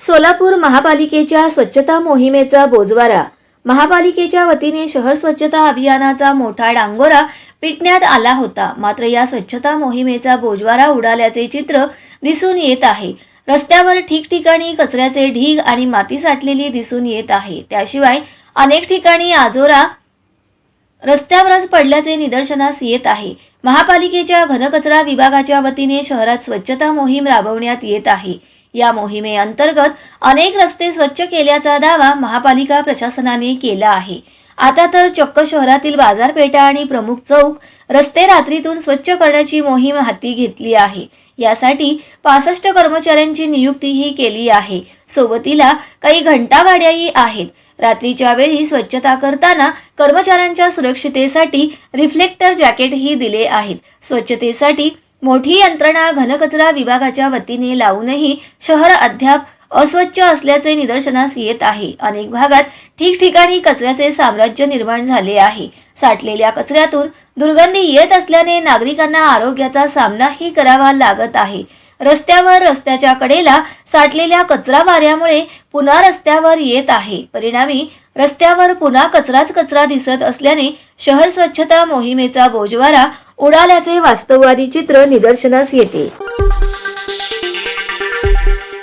सोलापूर महापालिकेच्या स्वच्छता मोहिमेचा बोजवारा. महापालिकेच्या वतीने शहर स्वच्छता अभियानाचा मोठा डांगोरा पिटण्यात आला होता. मात्र या स्वच्छता मोहिमेचा बोजवारा उडाल्याचे चित्र दिसून येत आहे. रस्त्यावर ठिकठिकाणी कचऱ्याचे ढीग आणि माती साठलेली दिसून येत आहे. त्याशिवाय अनेक ठिकाणी आजोरा रस्त्यावरच पडल्याचे निदर्शनास येत आहे. महापालिकेच्या घनकचरा विभागाच्या वतीने शहरात स्वच्छता मोहीम राबवण्यात येत आहे. या मोहिमेअंतर्गत अनेक रस्ते स्वच्छ केल्याचा दावा महापालिका प्रशासनाने केला आहे. आता तर चक्क शहरातील बाजारपेठा आणि प्रमुख चौक रस्ते रात्रीतून स्वच्छ करण्याची मोहीम हाती घेतली आहे. यासाठी पासष्ट कर्मचाऱ्यांची नियुक्तीही केली आहे. सोबतीला काही घंटागाड्याही आहेत. रात्रीच्या वेळी स्वच्छता करताना कर्मचाऱ्यांच्या सुरक्षितेसाठी रिफ्लेक्टर जॅकेटही दिले आहेत. स्वच्छतेसाठी मोठी यंत्रणा घनकचरा विभागाच्या वतीने लावूनही शहर अद्याप अस्वच्छ असल्याचे निदर्शनास येत आहे. अनेक भागात ठिकठिकाणी कचऱ्याचे साम्राज्य निर्माण झाले आहे. साठलेल्या कचऱ्यातून दुर्गंधी येत असल्याने नागरिकांना आरोग्याचा सामनाही करावा लागत आहे. रस्त्यावर रस्त्याच्या कडेला साठलेल्या कचरा वाऱ्यामुळे पुन्हा रस्त्यावर येत आहे. परिणामी रस्त्यावर पुन्हा कचराच कचरा दिसत असल्याने शहर स्वच्छता मोहिमेचा बोजवारा उडाल्याचे वास्तववादी चित्र निदर्शनास येते.